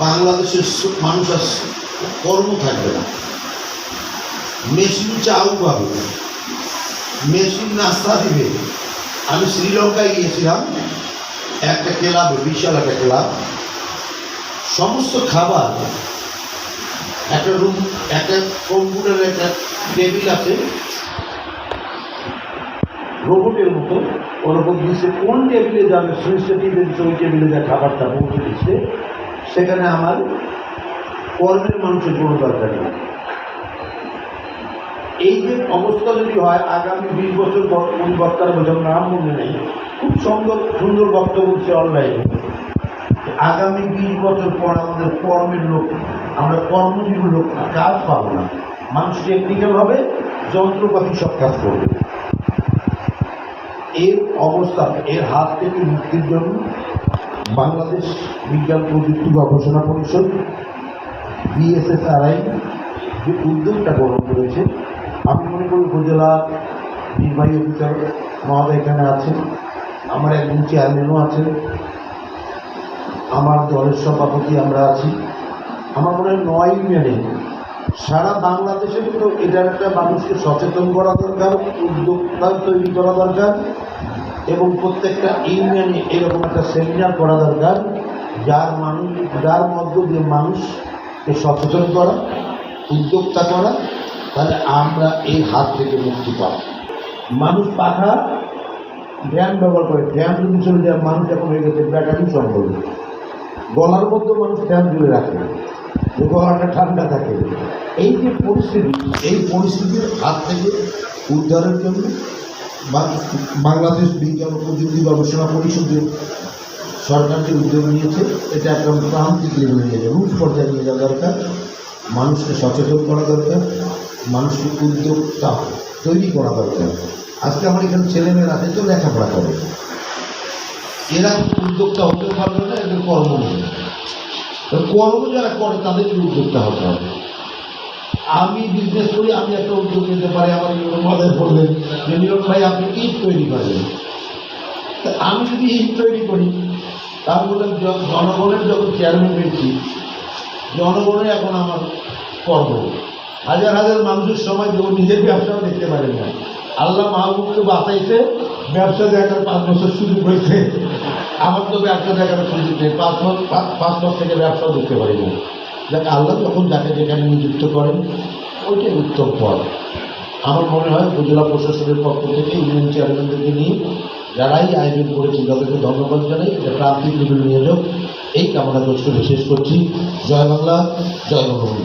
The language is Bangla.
বাংলাদেশের মানুষ কর্ম থাকবে না। মেশিন চাউ পাবে। মেশিন নাস্তা দিবে। আমি শ্রীলঙ্কায় গিয়েছিলাম। একটা ক্লাবে, বিশাল একটা ক্লাব। সমস্ত খাবার, একটা রুম, একটা কম্পিউটারের একটা টেবিল আছে। রোবটের মতো। ওরকম দিচ্ছে কোন টেবিলে যাবে? সুইচটা টিপে ওই টেবিলে যা খাবারটা পৌঁছে দিচ্ছে। সেখানে আমার কর্মের মানুষের কোনো দরকার নেই। এই যে অবস্থা যদি হয়, আগামী বিশ বছর ওই বক্তার বোঝার নাম মনে নেই। খুব সুন্দর সুন্দর বক্তব্য হচ্ছে অনলাইনে। আগামী বিশ বছর পর আমাদের কর্মের লোক, আমরা কর্মজীবী লোক কাজ পাবো না। মানুষ টেকনিক্যাল হবে যন্ত্রপাতি সব কাজ করবে। এর অবস্থা, এর হাত থেকে মুক্তির জন্য বাংলাদেশ বিজ্ঞান প্রযুক্তি গবেষণা পরিষদ, বিএসএসআরআই যে উদ্যোগটা গ্রহণ করেছে, আমি মনে করি উপজেলা নির্বাহী অফিসার মহোদয় এখানে আছেন, আমার একজন চেয়ারম্যানও আছেন, আমার দলের সভাপতি আমরা আছি। আমার মনে হয় নয় ইউনিয়নে সারা বাংলাদেশে কিন্তু এটার একটা মানুষকে সচেতন করা দরকার, উদ্যোক্তা তৈরি করা দরকার এবং প্রত্যেকটা ইউনিয়নে এরকম একটা সেমিনার করা দরকার, যার মানুষ, যার মধ্য দিয়ে মানুষকে সচেতন করা, উদ্যোক্তা করা, তাহলে আমরা এই হাত থেকে মুক্তি পাব। মানুষ পাখা ফ্যান ব্যবহার করে ফ্যান যদি চলে যায়, মানুষ এখন হয়ে গেছে ব্যাটারি সম্ভব গলার মধ্যে মানুষ ফ্যান জুড়ে রাখে, গলাটা ঠান্ডা থাকে। এই যে পরিস্থিতি, এই পরিস্থিতির হাত থেকে উদ্ধারের জন্য বাংলাদেশ বিজ্ঞান ও প্রযুক্তি গবেষণা পরিষদের সরকার যে উদ্যোগ নিয়েছে। এটা একদম প্রান্তিক লেভেলে নিয়ে যাওয়া রুট পর্যায়ে নিয়ে যাওয়া দরকার। মানুষকে সচেতন করা দরকার, মানুষকে উদ্যোগটা তৈরি করা দরকার। আজকে আমার এখানে ছেলেমেয়েরা আছে তো লেখাপড়া করে। এরা উদ্যোক্তা হতে পারবে না, এদের কর্ম নেই। কর্ম যারা করে তাদের উদ্যোক্তা হতে হবে। আমি বিজনেস করি, আমি একটা উদ্যোগ নিতে পারি আমার মজায় বললেন যে নিরজ ভাই, আপনি ইট তৈরি করেন। আমি যদি ইট তৈরি করি, তার জ- জনগণের যখন চেয়ারম্যান হয়েছি, জনগণের এখন আমার কর্ম হাজার হাজার মানুষের সময় কেউ নিজের ব্যবসাও দেখতে পারেন না। আল্লাহ মাহবুবকে বাঁচাইছে, ব্যবসা দেখার পাঁচ বছর সুযোগ হয়েছে। আমার তো ব্যবসা দেখার সুযোগ নেই, পাঁচ পাঁচ- বছর থেকে ব্যবসাও দেখতে পারি না। যাকে, আল্লাহ যখন যাকে যেখানে নিযুক্ত করেন, ওইটাই উত্তম পথ। আমার মনে হয় উপজেলা প্রশাসনের পক্ষ থেকে ইউনিয়ন চেয়ারম্যানদেরকে নিয়ে যারাই আয়োজন করেছেন, তাদেরকে ধন্যবাদ জানাই। এটা প্রান্তিক নিয়ে যাও। এই কামনা দোষ করে শেষ করছি। জয় বাংলা, জয় বঙ্গবন্ধু।